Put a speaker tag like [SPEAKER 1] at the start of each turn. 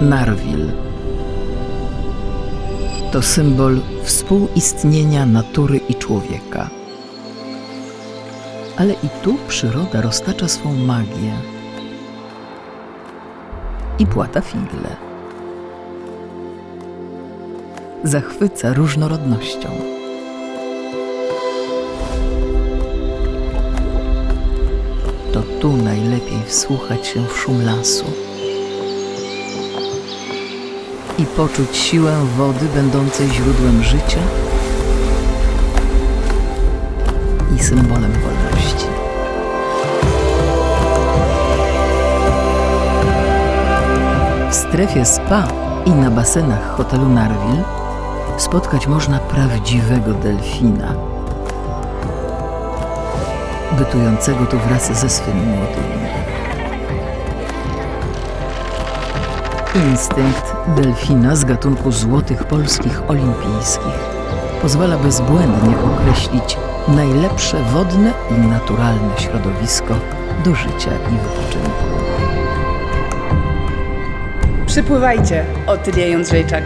[SPEAKER 1] Narwil. To symbol współistnienia natury i człowieka. Ale i tu przyroda roztacza swą magię i płata figle. Zachwyca różnorodnością. To tu najlepiej wsłuchać się w szum lasu i poczuć siłę wody będącej źródłem życia i symbolem wolności. W strefie spa i na basenach hotelu Narwil spotkać można prawdziwego delfina, bytującego tu wraz ze swymi młodymi. Instynkt delfina z gatunku złotych polskich olimpijskich pozwala bezbłędnie określić najlepsze wodne i naturalne środowisko do życia i wypoczynku.
[SPEAKER 2] Przypływajcie, Otylia Jędrzejczak.